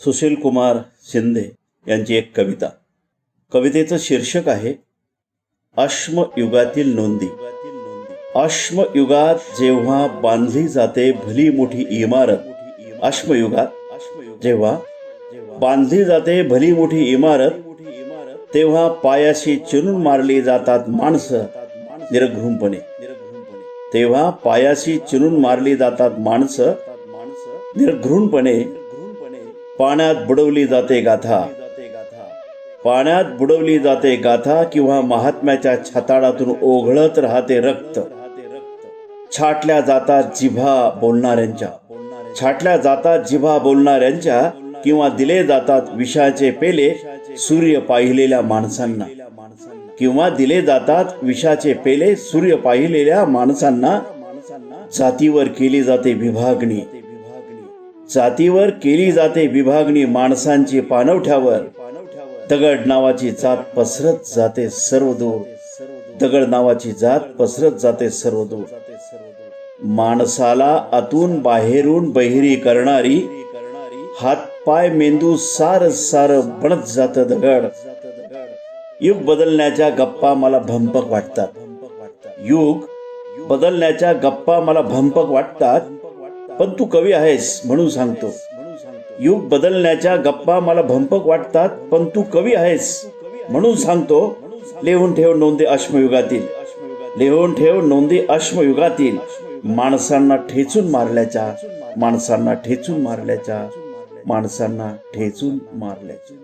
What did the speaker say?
सुशील कुमार शिंदे यांची एक कविता. कवितेचं शीर्षक आहे अश्मयुगातील नोंदी. अश्मयुगात जेव्हा बांधली जाते भली मोठी इमारत अश्मयुगात जेव्हा बांधली जाते भली मोठी इमारत तेव्हा पायाशी चिरून मारली जातात माणसं निर्घृमपणे. तेव्हा पायाशी चिरून मारली जातात माणसं निर्घृणपणे पाण्यात बुडवली जाते गाथा. पाण्यात बुडवली जाते गाथा किंवा महात्म्याच्या छाताडातून ओघळत राहते रक्त. छाटल्या जातात जिभा बोलणाऱ्यांच्या. छाटल्या जातात जिभा बोलणाऱ्यांच्या किंवा दिले जातात विषाचे पेले सूर्य पाहिलेल्या माणसांना. किंवा दिले जातात विषाचे पेले सूर्य पाहिलेल्या माणसांना. जातीवर केली जाते विभागणी. जातीवर केली जाते विभागणी माणसांची पानवठ्यावर. दगड नावाची जात पसरत जाते सर्वदूर. दगड नावाची जात पसरत जाते सर्वदूर. माणसाला आतून बाहेरून बहिरी करणारी हातपाय मेंदू सार सार बनत जात दगड. युग बदलण्याच्या गप्पा मला भंपक वाटतात. युग बदलण्याच्या गप्पा मला भंपक वाटतात. पण तू कवी आहेस म्हणून सांगतो. युग बदलण्याच्या गप्पा मला भंपक वाटतात पण तू कवी आहेस म्हणून सांगतो. लिहून ठेव नोंदी अश्मयुगातील. लिहून ठेव नोंदी अश्मयुगातील. माणसांना ठेचून मारल्याच्या माणसांना ठेचून मारल्याच्या माणसांना ठेचून मारल्याच्या.